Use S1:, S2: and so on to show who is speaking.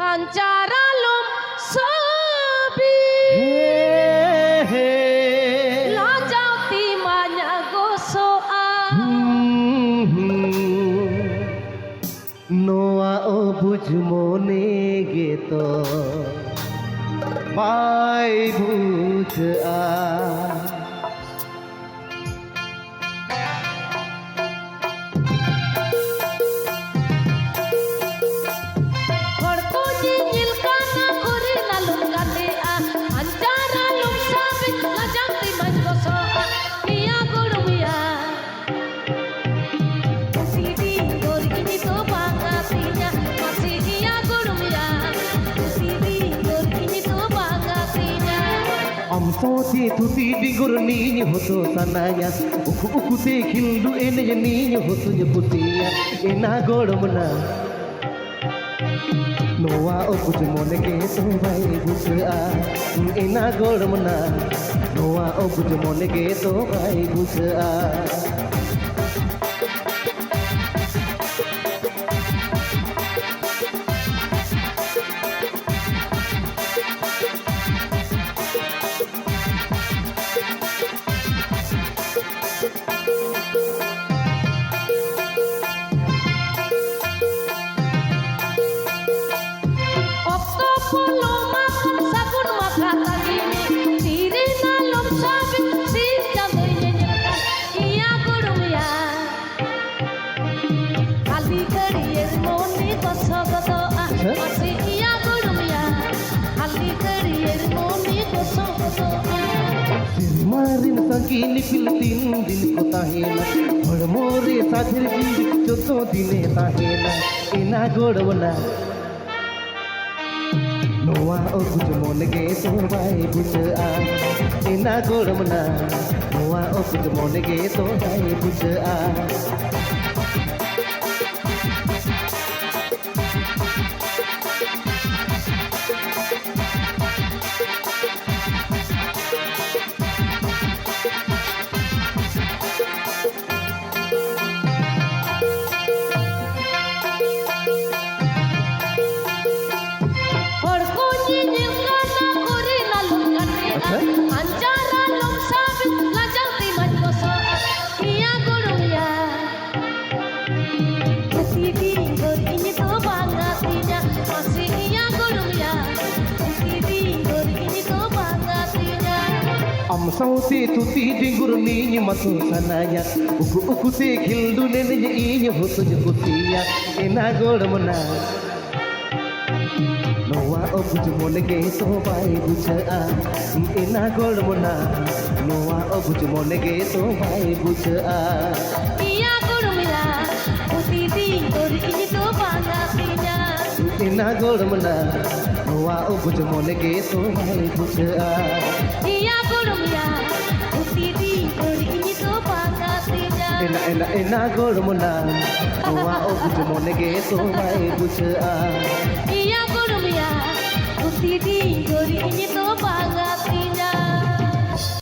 S1: Ancaralum sebi Lajau timanya gosoan
S2: নোয়া ও বুঝ মনে গেত পাই বুঝ আ আমসোতে তুতি ডিগুর নিñ হতো সানায়া উকু উকুতে খিলদু এনে নিñ হতো যে পুতিয়া। এনা গড়মনা নোয়া ও বুঝ মনে গে তো ভাই বুঝ এনা গড়মনা নোয়া ও বুঝ মনে গে তো ভাই বুঝ।
S1: Ah Masih iya gurung ya Kali keriyer moni koso koso ah
S2: মারিন সাকিনি ফিল তিন দিন কো তাহেনা হড়মোরে সাথের গির চোদ্দ দিনে তাহেনা এনা গড়বনা নোয়া ও বুঝ মন গে তো ভাই বুঝ আ এনা গড়বনা নোয়া ও বুঝ মন গে তো ভাই বুঝ আ আমসাউতে তুতি ডিগুর নিñ মতো সানায়া উকু উকুতে খিলদু নেনে ইñ হতো যে কুতিয়া এনা গড়মনা নোয়া ও বুঝ মনে গে তো ভাই বুঝ আ এনা গড়মনা নোয়া ও বুঝ মনে গে তো ভাই বুঝ আ
S1: Iya gurung ya Sidi gor ini to bangatinya
S2: এনা গড়মনা নোয়া ও বুঝ মনে গে তো ভাই বুঝ আ
S1: Iya
S2: এনা এনা এনা গড়মনা নোয়া ও বুঝ মনে গে তো ভাই আ
S1: ya Sidi gor ini to bangatinya